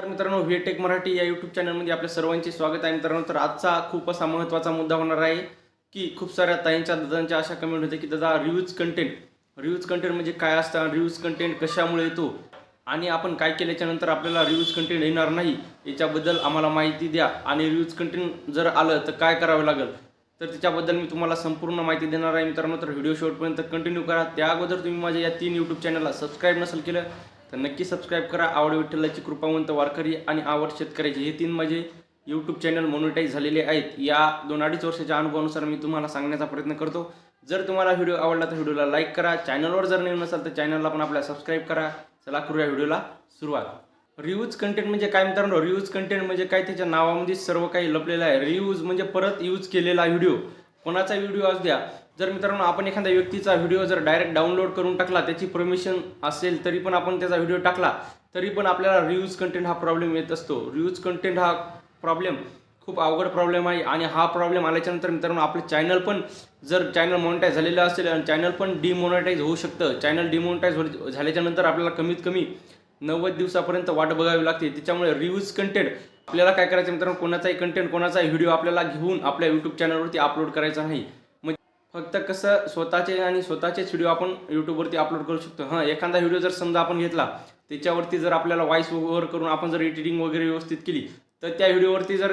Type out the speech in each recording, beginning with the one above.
तर मित्रांनो व्हीटेक मराठी या यूट्यूब चॅनलमध्ये आपल्या सर्वांचे स्वागत आहे. मित्रांनो तर आजचा खूप असा महत्त्वाचा मुद्दा होणार आहे की खूप साऱ्या ताईंच्या दादांच्या अशा कमेंट होते की दादा रिव्ह्यूज कंटेंट रिव्ह्यूज कंटेंट म्हणजे काय असतं रिव्ह्यूज कंटेंट कशामुळे येतो? आणि आपण काय केल्याच्यानंतर आपल्याला रिव्ह्यूज कंटेंट येणार नाही याच्याबद्दल आम्हाला माहिती द्या. आणि रिव्ह्यूज कंटेंट जर आलं तर काय करावं लागेल? तर त्याच्याबद्दल मी तुम्हाला संपूर्ण माहिती देणार आहे. मित्रांनो तर व्हिडिओ शेवटपर्यंत कंटिन्यू करा. त्या अगोदर तुम्ही माझ्या या तीन यूट्यूब चॅनलला सबस्क्राईब नसेल केलं तर नक्की सबस्क्राईब करा. आवड विठ्ठलाची कृपावंत वारकरी आणि आवड शेतकऱ्याची हे तीन माझे यूट्यूब चॅनल मोनिटाईज झालेले आहेत. या दोन अडीच वर्षाच्या अनुभवानुसार मी तुम्हाला सांगण्याचा प्रयत्न करतो. जर तुम्हाला व्हिडिओ आवडला तर व्हिडिओला लाईक करा. चॅनलवर जर नवीन नसाल तर चॅनलला पण आपल्या सबस्क्राईब करा. चला करूया व्हिडिओला सुरुवात. रिव्ह्यूज कंटेंट म्हणजे काय मित्रांनो? रिव्ह्यूज कंटेंट म्हणजे काय? त्याच्या नावामध्ये सर्व काही लपलेलं आहे. रिव्ह्यूज म्हणजे परत यूज केलेला व्हिडिओ कोणाचा व्हिडिओ असू द्या. जर मित्रांनो आपण एखाद्या व्यक्तीचा व्हिडिओ जर डायरेक्ट डाउनलोड करून टाकला त्याची परमिशन असेल तरी पण आपण त्याचा व्हिडिओ टाकला तरी पण आपल्याला रिव्ह्यूज कंटेंट हा प्रॉब्लेम येत असतो. रिव्ह्यूज कंटेंट हा प्रॉब्लेम खूप अवघड प्रॉब्लेम आहे आणि हा प्रॉब्लेम आल्याच्यानंतर मित्रांनो आपलं चॅनल पण जर चॅनल मॉनिटाईज झालेलं असेल आणि चॅनल पण डिमॉनिटाईज होऊ शकतं. चॅनल डिमॉनिटाईज हो झाल्याच्यानंतर आपल्याला कमीत कमी नव्वद दिवसापर्यंत वाट बघावी लागते. त्याच्यामुळे रिव्ह्यूज कंटेंट आपल्याला काय करायचं मित्रांनो? कोणाचाही कंटेंट कोणाचाही व्हिडिओ आपल्याला घेऊन आपल्या यूट्यूब चॅनलवरती अपलोड करायचा नाही. मग फक्त कसं स्वतःचे आणि स्वतःचेच व्हिडिओ आपण यूट्यूबवरती अपलोड करू शकतो. हां एखादा व्हिडिओ जर समजा आपण घेतला त्याच्यावरती जर आपल्याला व्हॉइस ओव्हर करून आपण जर एडिटिंग वगैरे व्यवस्थित केली तर त्या व्हिडिओवरती जर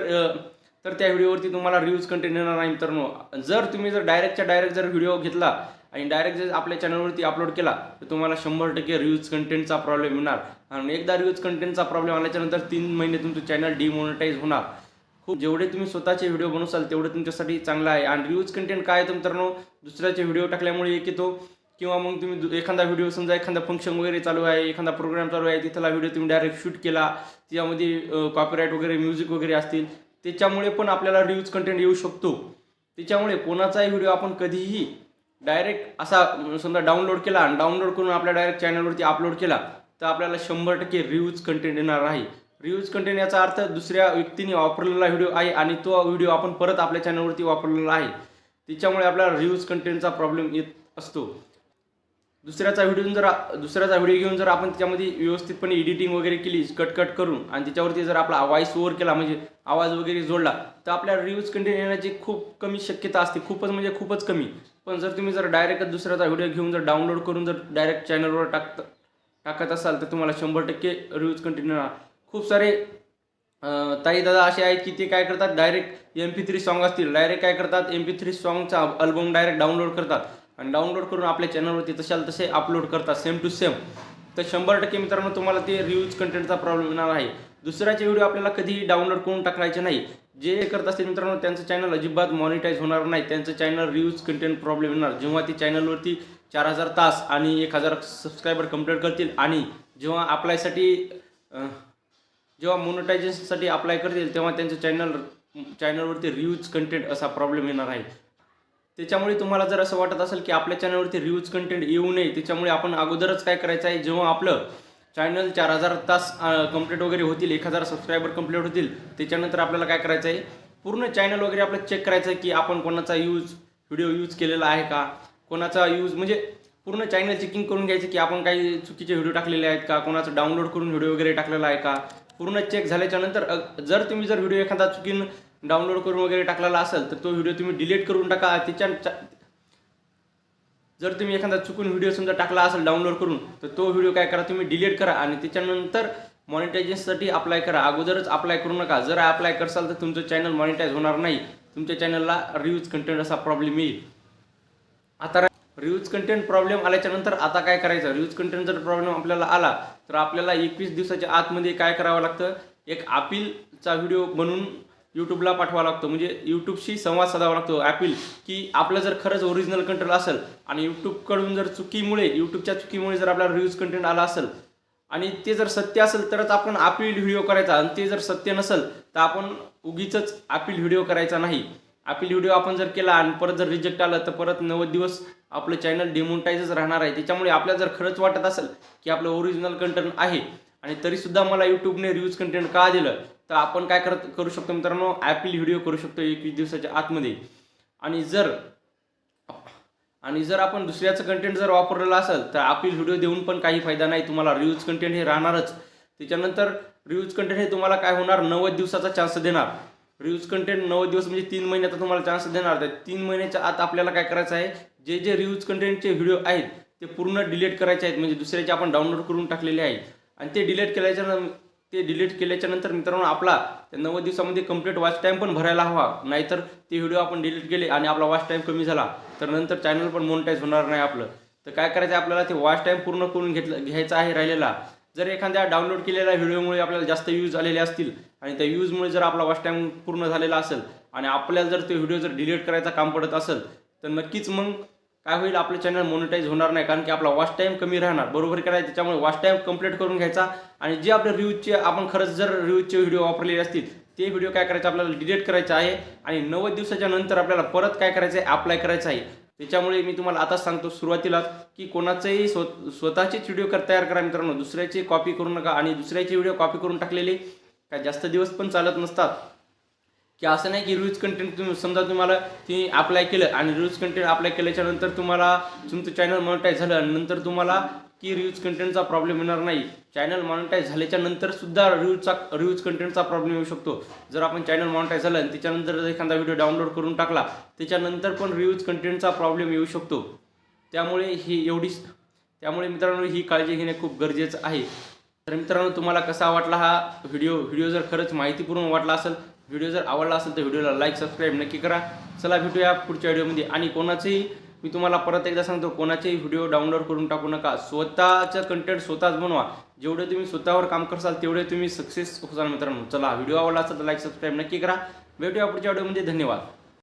तर त्या व्हिडिओवरती तुम्हाला रिव्ह्यूज कंटेंट येणार नाही मित्रांनो. जर तुम्ही जर डायरेक्टच्या डायरेक्ट जर व्हिडिओ घेतला आणि डायरेक्ट जर आपल्या चॅनलवरती अपलोड केला तर तुम्हाला शंभर टक्के रिव्ह्यूज कंटेंटचा प्रॉब्लेम येणार. आणि एकदा रिव्ह्यूज कंटेंटचा प्रॉब्लेम आल्याच्यानंतर तीन महिने तुमचं चॅनल डिमॉनिटाईज होणार. खूप जेवढे तुम्ही स्वतःचे व्हिडिओ बनवसाल तेवढे तुमच्यासाठी चांगला आहे. आणि रिव्ह्यूज कंटेंट काय आहे तर मित्रांनो? दुसऱ्याचे व्हिडिओ टाकल्यामुळे एक येतो. किंवा मग तुम्ही दु- एखादा व्हिडिओ समजा एखादा फंक्शन वगैरे चालू आहे एखादा प्रोग्राम चालू आहे तिथला व्हिडिओ तुम्ही डायरेक्ट शूट केला त्यामध्ये कॉपीराईट वगैरे म्युझिक वगैरे असतील त्याच्यामुळे पण आपल्याला रिव्ह्यूज कंटेंट येऊ शकतो. त्याच्यामुळे कोणाचाही व्हिडिओ आपण कधीही डायरेक्ट असा समजा डाउनलोड केला आणि डाउनलोड करून आपल्या डायरेक्ट चॅनलवरती अपलोड केला तर आपल्याला शंभर टक्के रिव्ह्यूज कंटेंट येणार आहे. रिव्ह्यूज कंटेंट याचा अर्थ दुसऱ्या व्यक्तीने वापरलेला व्हिडिओ आहे आणि तो व्हिडिओ आपण परत आपल्या चॅनलवरती वापरलेला आहे. त्याच्यामुळे आपल्याला रिव्ह्यूज कंटेंटचा प्रॉब्लेम येत असतो. दुसऱ्याचा व्हिडिओ जर दुसऱ्याचा व्हिडिओ घेऊन जर आपण त्याच्यामध्ये व्यवस्थितपणे एडिटिंग वगैरे केली कट कट करून आणि त्याच्यावरती जर आपला व्हॉइस ओव्हर केला म्हणजे आवाज वगैरे जोडला तर आपल्या रिव्ह्यूज कंटेंट येण्याची खूप कमी शक्यता असते. खूपच म्हणजे खूपच कमी. पण जर तुम्ही जर डायरेक्ट दुसऱ्याचा व्हिडिओ घेऊन जर डाउनलोड करून जर डायरेक्ट चॅनलवर टाकत टाकत असाल तर तुम्हाला शंभर टक्के रिव्ह्यूज कंटिन्यू येणार खूप सारे ताई दादा असे आहेत की ते काय करतात? Direct M P three song असतील. डायरेक्ट काय करतात? एम पी थ्री सॉन्गचा अल्बम डायरेक्ट डाउनलोड करतात. आणि डाउनलोड करून आपल्या चॅनलवरती तशाल तसे अपलोड करतात सेम टू सेम तर शंभर टक्के मित्रांनो तुम्हाला ते रिव्ह्यूज कंटेंटचा प्रॉब्लेम येणार आहे. दुसऱ्याचे व्हिडिओ आपल्याला कधीही डाउनलोड करून टाकायचे नाही. जे हे करत असतील मित्रांनो त्यांचं चॅनल अजिबात मॉनिटाईज होणार नाही. त्यांचं चॅनल रिव्ह्यूज कंटेंट प्रॉब्लेम येणार. जेव्हा ती चॅनलवरती चार हजार तास आणि एक हजार सबस्क्रायबर कंप्लीट करतील आणि जेव्हा अप्लायसाठी जेव्हा मोनिटायझेशनसाठी अप्लाय करतील तेव्हा त्यांचं चॅनल चॅनलवरती रिव्ह्यूज कंटेंट असा प्रॉब्लेम येणार आहे. त्याच्यामुळे तुम्हाला जर असं वाटत असेल की आपल्या चॅनलवरती रिव्ह्यूज कंटेंट येऊ नये त्याच्यामुळे आपण अगोदरच काय करायचं आहे जेव्हा आपलं चॅनल चार हजार तास कंप्लीट वगैरे होतील एक हजार सबस्क्रायबर कंप्लीट होतील. त्याच्यानंतर आपल्याला काय करायचं आहे पूर्ण चॅनल वगैरे आपलं चेक करायचं आहे की आपण कोणाचा यूज व्हिडिओ यूज केलेला आहे का? कोणाचा यूज म्हणजे पूर्ण चॅनल चेकिंग करून घ्यायचं की आपण काही चुकीचे व्हिडिओ टाकलेले आहेत का? कोणाचं डाउनलोड करून व्हिडिओ वगैरे टाकलेला आहे का? पूर्ण चेक झाल्याच्यानंतर जर तुम्ही जर व्हिडिओ एखादा चुकीन डाउनलोड करून वगैरे टाकलेला असेल तर तो व्हिडिओ तुम्ही डिलीट करून टाका. त्याच्या जर तुम्ही एखादा चुकून व्हिडिओ समजा टाकला असेल डाउनलोड करून तर तो व्हिडिओ काय करा तुम्ही डिलीट करा आणि त्याच्यानंतर मॉनिटायझेशनसाठी अप्लाय करा. अगोदरच अप्लाय करू नका. जर अप्लाय करसाल तर तुमचं चॅनल मॉनिटाईज होणार नाही. तुमच्या चॅनलला रिव्ह्यूज कंटेंट असा प्रॉब्लेम येईल. आता रिव्ह्यूज कंटेंट प्रॉब्लेम आल्याच्यानंतर आता काय करायचं? रिव्ह्यूज कंटेंट जर प्रॉब्लेम आपल्याला आला तर आपल्याला एकवीस दिवसाच्या आतमध्ये काय करावं लागतं? एक अपीलचा व्हिडिओ बनवून यूट्यूबला पाठवावा लागतो. म्हणजे यूट्यूबशी संवाद साधावा लागतो. ॲपिल की आपलं जर खरंच ओरिजिनल कंटेंट असेल आणि यूट्यूबकडून जर चुकीमुळे यूट्यूबच्या चुकीमुळे जर आपल्याला रिव्ह्यूज कंटेंट आला असेल आणि ते जर सत्य असेल तरच आपण अपील व्हिडिओ करायचा आणि ते जर सत्य नसेल तर आपण उगीच अपील व्हिडिओ करायचा नाही. अपील व्हिडिओ आपण जर केला आणि परत जर रिजेक्ट आलं तर परत नव्वद दिवस आपलं चॅनल डिमोनिटाईजच राहणार आहे. त्याच्यामुळे आपल्याला जर खरंच वाटत असेल की आपलं ओरिजिनल कंटेंट आहे आणि तरीसुद्धा मला यूट्यूबने रिव्ह्यूज कंटेंट का दिलं? तर आपण काय करत करू शकतो मित्रांनो? ॲपल व्हिडिओ करू शकतो एकवीस दिवसाच्या आतमध्ये. आणि जर आणि जर आपण दुसऱ्याचं कंटेंट जर वापरलेलं असेल तर अपील व्हिडिओ देऊन पण काही फायदा नाही. तुम्हाला रिव्ह्यूज कंटेंट हे राहणारच. त्याच्यानंतर रिव्ह्यूज कंटेंट हे तुम्हाला काय होणार? नव्वद दिवसाचा चान्स देणार. रिव्ह्यूज कंटेंट नव्वद दिवस म्हणजे तीन महिन्याचा तुम्हाला चान्स देणार. त्या तीन महिन्याच्या आत आपल्याला काय करायचं आहे? जे जे रिव्ह्यूज कंटेंटचे व्हिडिओ आहेत ते पूर्ण डिलीट करायचे आहेत. म्हणजे दुसऱ्याचे आपण डाउनलोड करून टाकलेले आहेत. आणि ते डिलीट केल्याच्या ते डिलीट केल्याच्यानंतर मित्रांनो आपला त्या नव्वद दिवसामध्ये कंप्लीट वॉच टाईम पण भरायला हवा. नाहीतर ते व्हिडिओ आपण डिलीट केले आणि आपला वॉच टाईम कमी झाला तर नंतर चॅनल पण मोनिटाईज होणार नाही आपलं. तर काय करायचं आहे आपल्याला ते वॉच टाईम पूर्ण करून घेतलं घ्यायचा आहे राहिलेला. जर एखाद्या डाउनलोड केलेल्या व्हिडिओमुळे आपल्याला जास्त व्ह्यूज आलेले असतील आणि त्या व्ह्यूजमुळे जर आपला वॉच टाईम पूर्ण झालेला असेल आणि आपल्याला जर ते व्हिडिओ जर डिलीट करायचा काम पडत असेल तर नक्कीच मग काय होईल आपलं चॅनल मोनिटाईज होणार नाही कारण की आपला वॉच टाईम कमी राहणार. बरोबर करायचं त्याच्यामुळे वॉच टाईम कंप्लीट करून घ्यायचा. आणि जे आपल्या रिव्ह्यूजचे आपण खरंच जर रिव्ह्यूजचे व्हिडिओ वापरलेले असतील ते व्हिडिओ काय करायचे? आपल्याला डिलीट करायचे आहे. आणि नव्वद दिवसाच्या नंतर आपल्याला परत काय करायचं आहे अप्लाय करायचं आहे. त्याच्यामुळे मी तुम्हाला आताच सांगतो सुरुवातीलाच की कोणाचंही स्व स्वतःचेच व्हिडिओ कर तयार करा मित्रांनो. दुसऱ्याची कॉपी करू नका. आणि दुसऱ्याचे व्हिडिओ कॉपी करून टाकलेले काय जास्त दिवस पण चालत नसतात. की असं नाही की रिव्ह्यूज कंटेंट तुम्ही समजा तुम्हाला ती अप्लाय केलं आणि रिव्ह्यूज कंटेंट अप्लाय केल्याच्यानंतर तुम्हाला तुमचं चॅनल मॉनिटाईज झालं आणि नंतर तुम्हाला की रिव्ह्यूज कंटेंटचा प्रॉब्लेम येणार नाही. चॅनल मॉनिटाईज झाल्याच्यानंतर सुद्धा रिव्ह्यूजचा रिव्ह्यूज कंटेंटचा प्रॉब्लेम येऊ शकतो. जर आपण चॅनल मॉनिटाईज झालं आणि त्याच्यानंतर जर एखादा व्हिडिओ डाउनलोड करून टाकला त्याच्यानंतर पण रिव्ह्यूज कंटेंटचा प्रॉब्लेम येऊ शकतो. त्यामुळे ही एवढीच त्यामुळे मित्रांनो ही काळजी घेणे खूप गरजेचं आहे. तर मित्रांनो तुम्हाला कसा वाटला हा व्हिडिओ व्हिडिओ जर खरंच माहितीपूर्ण वाटला असेल व्हिडिओ जर आवडला असेल तर व्हिडिओला लाईक सबस्क्राईब नक्की करा. चला भेटूया पुढच्या व्हिडिओमध्ये आणि कोणाचेही मी तुम्हाला परत एकदा सांगतो कोणाचेही व्हिडिओ डाउनलोड करून टाकू नका. स्वतःचं कंटेंट स्वतःच बनवा. जेवढे तुम्ही स्वतःवर काम करसाल तेवढे तुम्ही सक्सेस होसाल मित्रांनो. चला व्हिडिओ आवडला असेल तर लाईक सबस्क्राईब नक्की करा. भेटूया पुढच्या व्हिडिओमध्ये धन्यवाद.